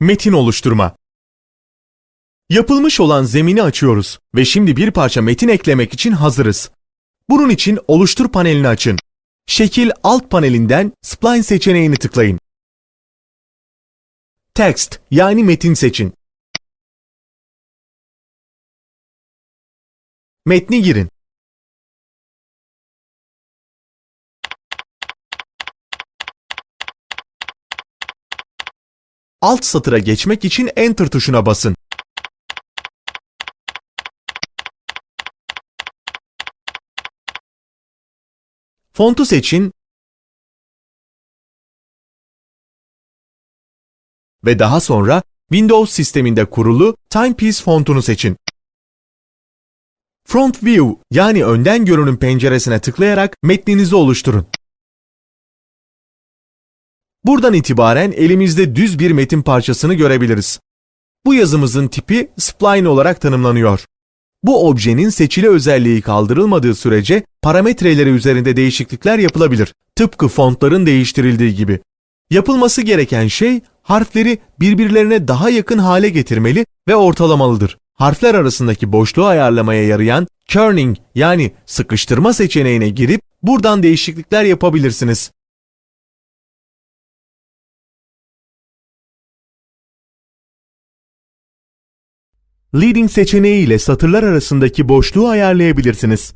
Metin oluşturma. Yapılmış olan zemini açıyoruz ve şimdi bir parça metin eklemek için hazırız. Bunun için oluştur panelini açın. Şekil alt panelinden spline seçeneğini tıklayın. Text yani metin seçin. Metni girin. Alt satıra geçmek için Enter tuşuna basın. Fontu seçin ve daha sonra Windows sisteminde kurulu Timepiece fontunu seçin. Front View yani önden görünüm penceresine tıklayarak metninizi oluşturun. Buradan itibaren elimizde düz bir metin parçasını görebiliriz. Bu yazımızın tipi spline olarak tanımlanıyor. Bu objenin seçili özelliği kaldırılmadığı sürece parametreleri üzerinde değişiklikler yapılabilir. Tıpkı fontların değiştirildiği gibi. Yapılması gereken şey harfleri birbirlerine daha yakın hale getirmeli ve ortalamalıdır. Harfler arasındaki boşluğu ayarlamaya yarayan kerning yani sıkıştırma seçeneğine girip buradan değişiklikler yapabilirsiniz. Leading seçeneği ile satırlar arasındaki boşluğu ayarlayabilirsiniz.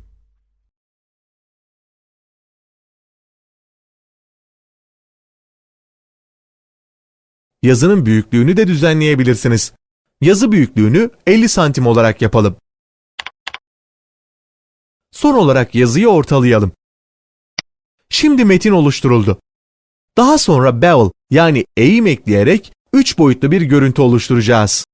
Yazının büyüklüğünü de düzenleyebilirsiniz. Yazı büyüklüğünü 50 santim olarak yapalım. Son olarak yazıyı ortalayalım. Şimdi metin oluşturuldu. Daha sonra bevel yani eğim ekleyerek 3 boyutlu bir görüntü oluşturacağız.